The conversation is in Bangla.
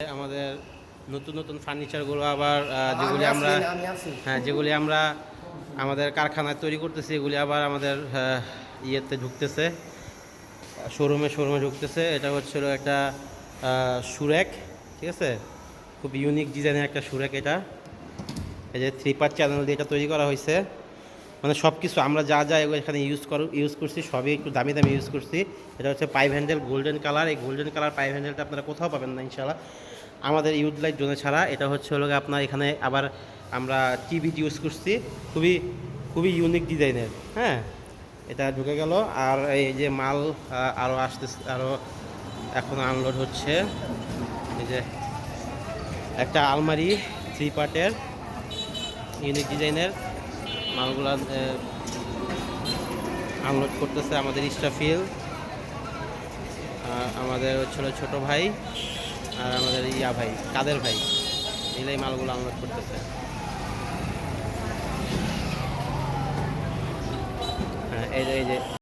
আমাদের নতুন নতুন ফার্নিচারগুলো আবার যেগুলি আমরা হ্যাঁ যেগুলি আমরা আমাদের কারখানায় তৈরি করতেছি এগুলি আবার আমাদের ইয়েতে ঢুকতেছে শোরুমে শোরুমে ঢুকতেছে। এটা হচ্ছিল একটা সুরেক ঠিক আছে? খুব ইউনিক ডিজাইনের একটা সুরেক এটা। এই যে থ্রি পার্ট চ্যানেল দিয়ে এটা তৈরি করা হয়েছে। মানে সব কিছু আমরা যা যা এখানে ইউজ কর ইউজ করছি, সবই একটু দামি দামি ইউজ করছি। এটা হচ্ছে পাইপ হ্যান্ডেল গোল্ডেন কালার এই গোল্ডেন কালার পাইপ হ্যান্ডেলটা আপনারা কোথাও পাবেন না ইনশাল্লাহ আমাদের ইউথ লাইট জোনে ছাড়া, এটা হচ্ছে হলো আপনার এখানে আবার আমরা টিভি ইউজ করছি, খুবই খুবই ইউনিক ডিজাইনের হ্যাঁ? এটা ঢুকে গেল, আর এই যে মাল আরও আসতে আরও এখন আনলোড হচ্ছে। এই যে একটা আলমারি থ্রি পার্টের ইউনিক ডিজাইনের মালগুলা আনলোড করতেছে আমাদের ইস্টাফিল আর আমাদের হচ্ছিল ছোট ভাই আর আমাদের ইয়া ভাই, কাদের ভাই মিলে মালগুলো আনলোড করতেছে। হ্যাঁ এই যে এই যে।